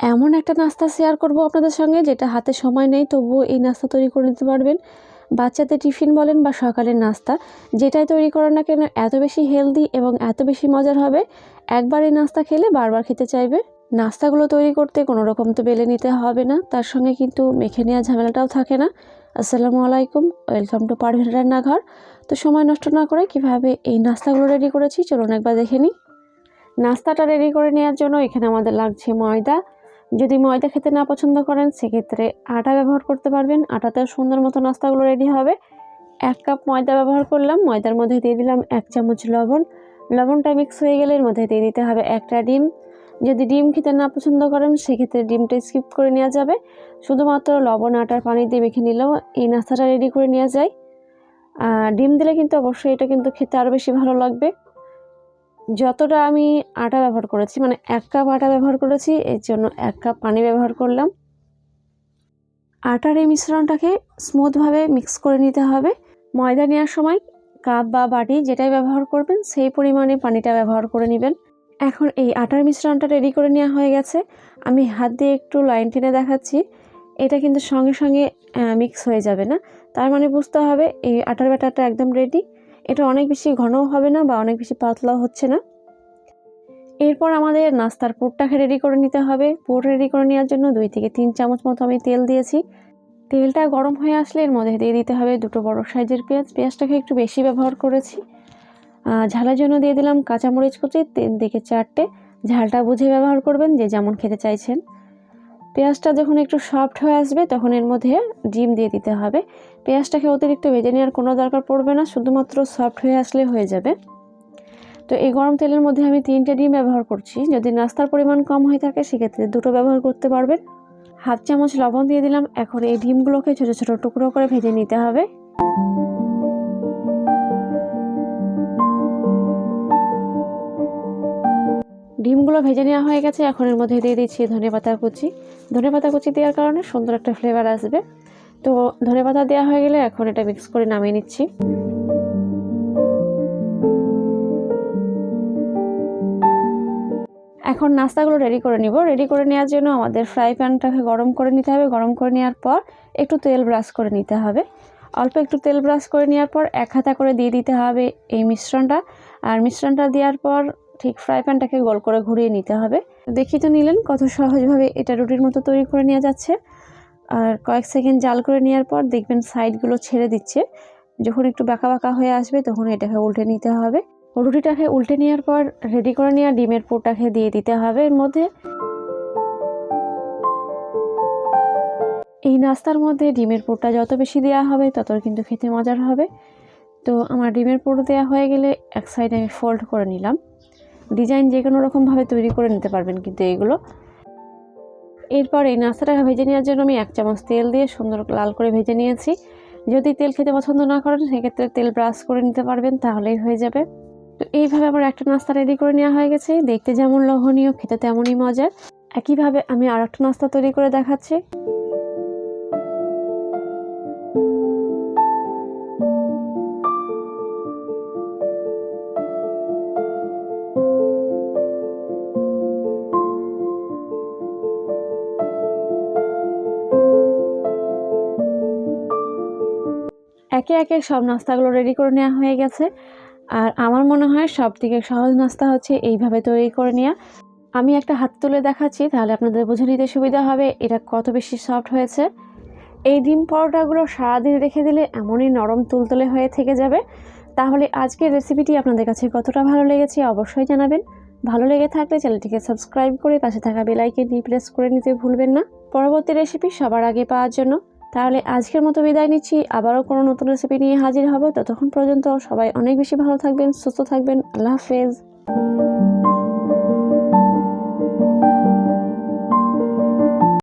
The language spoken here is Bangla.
এমন একটা নাস্তা শেয়ার করব আপনাদের সঙ্গে, যেটা হাতে সময় নেই, তবুও এই নাস্তা তৈরি করে নিতে পারবেন। বাচ্চাদের টিফিন বলেন বা সকালের নাস্তা, যেটাই তৈরি করেন না কেন, এত বেশি হেলদি এবং এত বেশি মজার হবে। একবার এই নাস্তা খেলে বারবার খেতে চাইবে। নাস্তাগুলো তৈরি করতে কোনো রকম তো বেলে নিতে হবে না, তার সঙ্গে কিন্তু মেখে নেওয়া ঝামেলাটাও থাকে না। আসসালামু আলাইকুম ওয়েলকাম টু পারভিন রান্নাঘর। তো সময় নষ্ট না করে কীভাবে এই নাস্তাগুলো রেডি করেছি, চলুন একবার দেখে নিই। নাস্তাটা রেডি করে নেওয়ার জন্য এখানে আমাদের লাগছে ময়দা যদি ময়দা খেতে না পছন্দ করেন, সেক্ষেত্রে আটা ব্যবহার করতে পারবেন। আটাতেও সুন্দর মতো নাস্তাগুলো রেডি হবে। এক কাপ ময়দা ব্যবহার করলাম। ময়দার মধ্যে দিয়ে দিলাম এক চামচ লবণ। লবণটা মিক্স হয়ে গেলে এর মধ্যে দিয়ে দিতে হবে একটা ডিম। যদি ডিম খেতে না পছন্দ করেন, সেক্ষেত্রে ডিমটা স্কিপ করে নেওয়া যাবে। শুধুমাত্র লবণ আটার পানি দিয়ে মেখে নিলেও এই নাস্তাটা রেডি করে নেওয়া যায়। ডিম দিলে কিন্তু অবশ্যই এটা কিন্তু খেতে আরও বেশি ভালো লাগবে। যতটা আমি আটা ব্যবহার করেছি মানে এক কাপ আটা ব্যবহার করেছি, এর জন্য এক কাপ পানি ব্যবহার করলাম। আটার এই মিশ্রণটাকে স্মুথভাবে মিক্স করে নিতে হবে। ময়দা নেওয়ার সময় কাপ বা বাটি যেটাই ব্যবহার করবেন, সেই পরিমাণে পানিটা ব্যবহার করে নেবেন। এখন এই আটার মিশ্রণটা রেডি করে নেওয়া হয়ে গেছে। আমি হাত দিয়ে একটু লাইন টেনে দেখাচ্ছি। এটা কিন্তু সঙ্গে সঙ্গে মিক্স হয়ে যাবে না। তার মানে বুঝতে হবে এই আটার ব্যাটারটা একদম রেডি। এটা অনেক বেশি ঘনও হবে না বা অনেক বেশি পাতলাও হচ্ছে না। এরপর আমাদের নাস্তার পুরটাকে রেডি করে নিতে হবে। পুর রেডি করে নেওয়ার জন্য দুই থেকে তিন চামচ মতো আমি তেল দিয়েছি। তেলটা গরম হয়ে আসলে এর মধ্যে দিয়ে দিতে হবে দুটো বড় সাইজের পেঁয়াজ। পেঁয়াজটাকে একটু বেশি ব্যবহার করেছি। ঝালের জন্য দিয়ে দিলাম কাঁচামরিচ কুচি তিন থেকে চারটে। ঝালটা বুঝে ব্যবহার করবেন যে যেমন খেতে চাইছেন। পেঁয়াজটা যখন একটু সফট হয়ে আসবে, তখন এর মধ্যে ডিম দিয়ে দিতে হবে। পেঁয়াজটাকে অতিরিক্ত ভেজে নেওয়ার কোনো দরকার পড়বে না, শুধুমাত্র সফট হয়ে আসলে হয়ে যাবে। তো এই গরম তেলের মধ্যে আমি তিনটে ডিম ব্যবহার করছি। যদি নাস্তার পরিমাণ কম হয়ে থাকে, সেক্ষেত্রে দুটো ব্যবহার করতে পারবেন। হাফ চামচ লবণ দিয়ে দিলাম। এখন এই ডিমগুলোকে ছোটো ছোটো টুকরো করে ভেজে নিতে হবে। ভেজে নেওয়া হয়ে গেছে। এখন এর মধ্যে দিয়ে দিচ্ছি ধনে পাতা কুচি। ধনে পাতা কুচি দেওয়ার কারণে সুন্দর একটা ফ্লেভার আসবে। তো ধনে পাতা দেওয়া হয়ে গেলে এখন এটা মিক্স করে নামিয়ে নিচ্ছি। এখন নাস্তাগুলো রেডি করে নিব। রেডি করে নেওয়ার জন্য আমাদের ফ্রাই প্যানটাকে গরম করে নিতে হবে। গরম করে নেওয়ার পর একটু তেল ব্রাশ করে নিতে হবে। অল্প একটু তেল ব্রাশ করে নেওয়ার পর এক হাতা করে দিয়ে দিতে হবে এই মিশ্রণটা। আর মিশ্রণটা দেওয়ার পর ঠিক ফ্রাই প্যানটাকে গোল করে ঘুরিয়ে নিতে হবে। দেখি তো নিলেন কত সহজভাবে এটা রুটির মতো তৈরি করে নেওয়া যাচ্ছে। আর কয়েক সেকেন্ড জাল করে নেওয়ার পর দেখবেন সাইডগুলো ছেড়ে দিচ্ছে। যখন একটু বাঁকা বাঁকা হয়ে আসবে তখন এটাকে উল্টে নিতে হবে। রুটিটাকে উল্টে নেওয়ার পর রেডি করে নেওয়া ডিমের পুরটাকে দিয়ে দিতে হবে এর মধ্যে। এই নাস্তার মধ্যে ডিমের পুরটা যত বেশি দেওয়া হবে তত কিন্তু খেতে মজার হবে। তো আমার ডিমের পুর দেওয়া হয়ে গেলে এক সাইডে আমি ফোল্ড করে নিলাম। ডিজাইন যে কোনো রকমভাবে তৈরি করে নিতে পারবেন কিন্তু এইগুলো এরপর এই নাস্তাটা ভেজে নেওয়ার জন্য আমি এক চামচ তেল দিয়ে সুন্দর লাল করে ভেজে নিয়েছি। যদি তেল খেতে পছন্দ না করেন, সেক্ষেত্রে তেল ব্রাশ করে নিতে পারবেন, তাহলেই হয়ে যাবে। তো এইভাবে আমার একটা নাস্তা রেডি করে নেওয়া হয়ে গেছে। দেখতে যেমন লোভনীয়, খেতে তেমনই মজার। একইভাবে আমি আর একটা নাস্তা তৈরি করে দেখাচ্ছি। একে একে সব নাস্তাগুলো রেডি করে নেওয়া হয়ে গেছে। আর আমার মনে হয় সব থেকে সহজ নাস্তা হচ্ছে এইভাবে তৈরি করে নেওয়া আমি একটা হাত তুলে দেখাচ্ছি, তাহলে আপনাদের বুঝে নিতে সুবিধা হবে এটা কত বেশি সফট হয়েছে। এই ডিম পরোটাগুলো সারাদিন রেখে দিলে এমনই নরম তুলতুলে হয়ে থেকে যাবে। তাহলে আজকের রেসিপিটি আপনাদের কাছে কতটা ভালো লেগেছে অবশ্যই জানাবেন। ভালো লেগে থাকলে চ্যানেলটিকে সাবস্ক্রাইব করে পাশে থাকা বেলাইকে প্রেস করে নিতে ভুলবেন না। পরবর্তী রেসিপি সবার আগে পাওয়ার জন্য তাহলে আজকের মতো বিদায় নিচ্ছি। আবারও কোনো নতুন রেসিপি নিয়ে হাজির হবে। ততক্ষণ পর্যন্ত সবাই অনেক বেশি ভালো থাকবেন, সুস্থ থাকবেন। আল্লাহ হাফেজ।